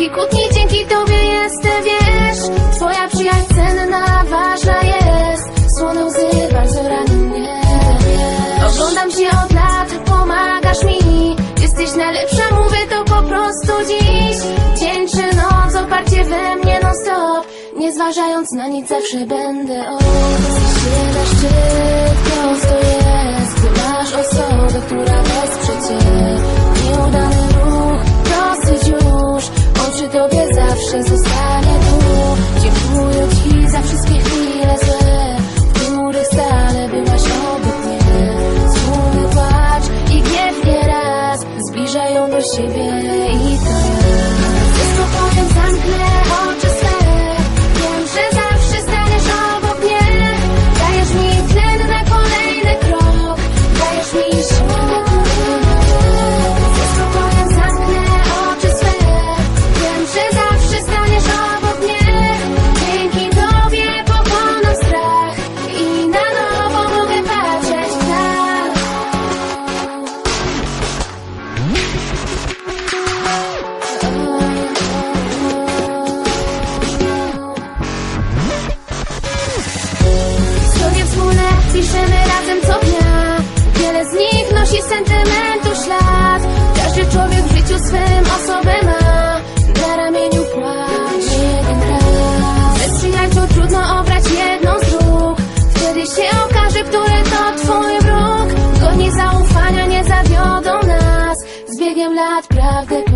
Walki, kłótni, dzięki tobie jestem, wiesz. Twoja przyjaźń cenna, ważna jest. Słone łzy bardzo rani mnie. Oglądam cię od lat, pomagasz mi. Jesteś najlepsza, mówię to po prostu dziś. Dzień czy noc, oparcie we mnie non stop Nie zważając na nic, zawsze będę o Się na szczyt, prosto jest Gdy masz osobę, объявлять правды